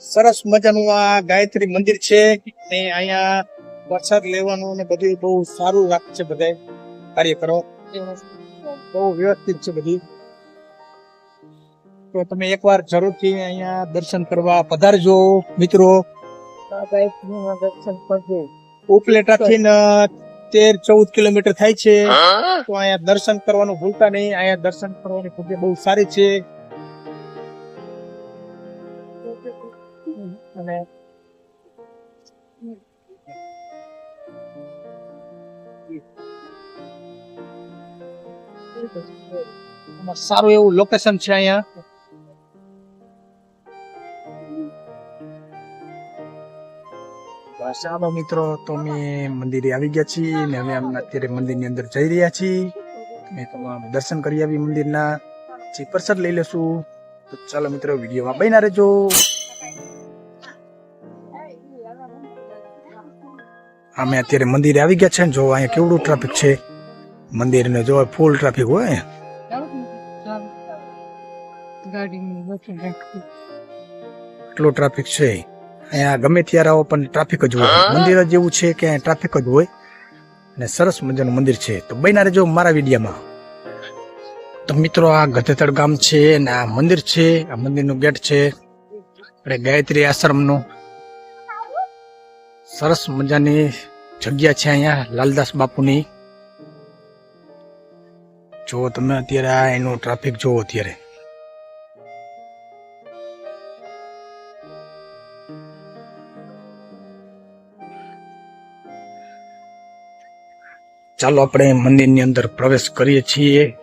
સરસ મજાનું આ ગાયત્રી મંદિર છે ને અહીંયા વરસાદ લેવાનું ને બધું બહુ સારું રાખ છે બધા કાર્યકરો બહુ વ્યવસ્થિત છે બધી. તો તમે એકવાર જરૂરથી અહીંયા દર્શન કરવા પધારજો મિત્રો. દર્શન કરજો. ઉપલેટાથી ન તેર ચૌદ કિલોમીટર થાય છે. તો અહીંયા દર્શન કરવાનું ભૂલતા નહીં. અહીંયા દર્શન કરવાની જગ્યા બહુ સારી છે. અને સારું એવું લોકેશન છે અહીંયા. ચાલો મિત્રો તો અમે મંદિરે આવી ગયા છીએ ને હવે અમે અત્યારે મંદિરની અંદર જઈ રહ્યા છીએ. અમે તમામ દર્શન કરી આવી મંદિરના. પછી પ્રસાદ લઈ લેશું તો ચાલો મિત્રો વિડીયોમાં બન્યા રહેજો. અમે અત્યારે મંદિરે આવી ગયા છે ને જો અહીંયા કેવડું ટ્રાફિક છે. મંદિર ને જો ફૂલ ટ્રાફિક હોય એટલો ટ્રાફિક છે. અહીંયા ગમે ત્યારે આવો પણ ટ્રાફિક જ હોય. મંદિર જ એવું છે કે ટ્રાફિક જ હોય. અને સરસ મજાનું મંદિર છે. તો બન્યા રહેજો મારા વિડીયામાં. તો મિત્રો આ ગધેતળ ગામ છે અને આ મંદિર છે. આ મંદિરનું ગેટ છે. આપણે ગાયત્રી આશ્રમનું. સરસ મજાની જગ્યા છે અહીંયા લાલદાસ બાપુની. જો તમે અત્યારે આ એનું ટ્રાફિક જોવો અત્યારે. ચાલો આપણે મંદિરની અંદર પ્રવેશ કરીએ છીએ.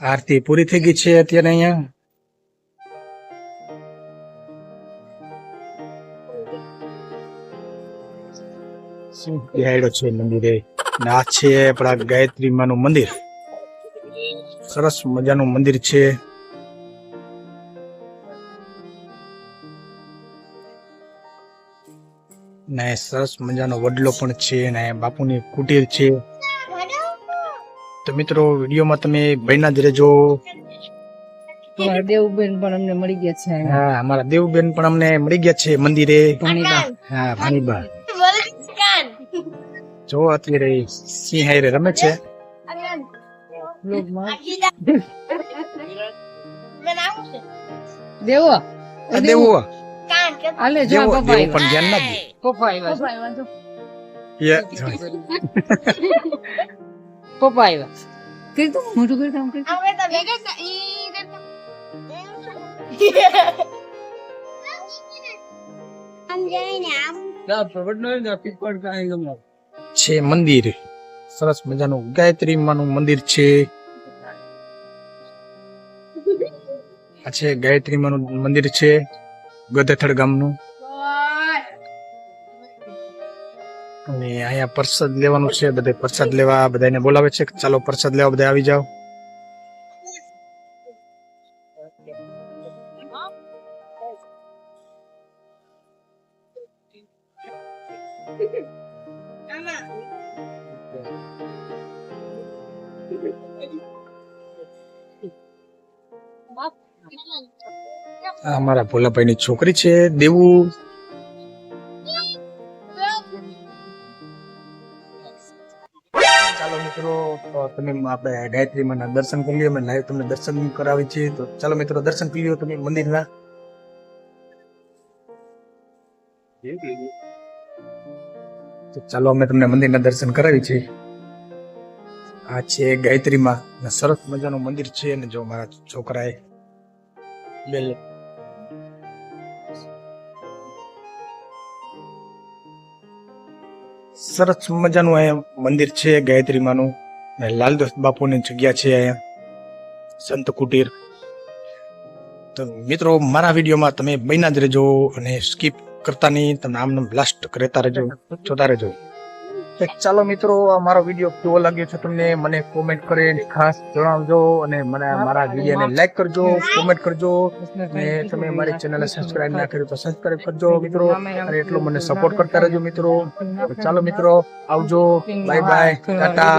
આરતી પૂરી થઈ ગઈ છે અત્યારે અહીંયા. શું છે મંદિરે? આ છે આપણા ગાયત્રી માનું મંદિર. સરસ મજાનું મંદિર છે. ને સરસ મજાનો વડલો પણ છે ને બાપુની કુટીર છે. તો મિત્રો વિડીયોમાં તમે ભાઈના જ રહેજો. દેવબેન પણ અમને મળી ગયા છે. હા અમારા દેવબેન પણ અમને મળી ગયા છે મંદિરે. ભાણીબા. હા ભાણીબા. જો અત્યારે સિંહ હારે રમે છે. દેવો. દેવો. આલે જો પપ્પા પણ ધ્યાન ના દે. પપ્પા આવ્યા. યે, પપ્પા આવ્યા. કરી તું મોટું કરી કામ કરી છે મંદિર. સરસ મજાનું ગાયત્રી માનું મંદિર છે. આ છે ગાયત્રી માનું મંદિર છે. ગધેથડ ગામનું. અને અહીંયા પ્રસાદ લેવાનું છે બધે પ્રસાદ લેવા બધાને બોલાવે છે. ચાલો પ્રસાદ લેવા બધા આવી જાઓ. આ અમારા ભોલાભાઈની છોકરી છે, દેવું. ચાલો મિત્રો તમે આપણે ગાયત્રી માના દર્શન કરી લઈએ. લાઈવ તમને દર્શન કરાવી છીએ તો ચાલો મિત્રો, દર્શન કરી લ્યો તમે મંદિરના. તો ચાલો અમે તમને મંદિરના દર્શન કરાવી છીએ આ છે ગાયત્રીમાં માં સરસ મજાનું મંદિર છે અને જો મારા છોકરાએ બેલ સરસ મજાનું અહીંયા મંદિર છે, ગાયત્રી માનું. અને બાપુની જગ્યા છે અહીંયા, સંત કુટીર. તો મિત્રો, મારા વિડીયોમાં તમે બન્યા જ રહેજો અને સ્કીપ કરતા નહીં તમે આમને બ્લાસ્ટ કરતા રહેજો, જોતા રહેજો. ચાલો મિત્રો આ મારો વીડિયો કેવો લાગ્યો છે તમને? મને કોમેન્ટ કરીને ખાસ જણાવજો અને મને મારા વિડીયોને લાઈક કરજો કોમેન્ટ કરજો અને તમે મારી ચેનલને સબસ્ક્રાઇબ ના કર્યું તો સબસ્ક્રાઇબ કરજો મિત્રો. અને એટલો મને સપોર્ટ કરતા રહેજો મિત્રો. ચાલો મિત્રો આવજો. Bye bye Tata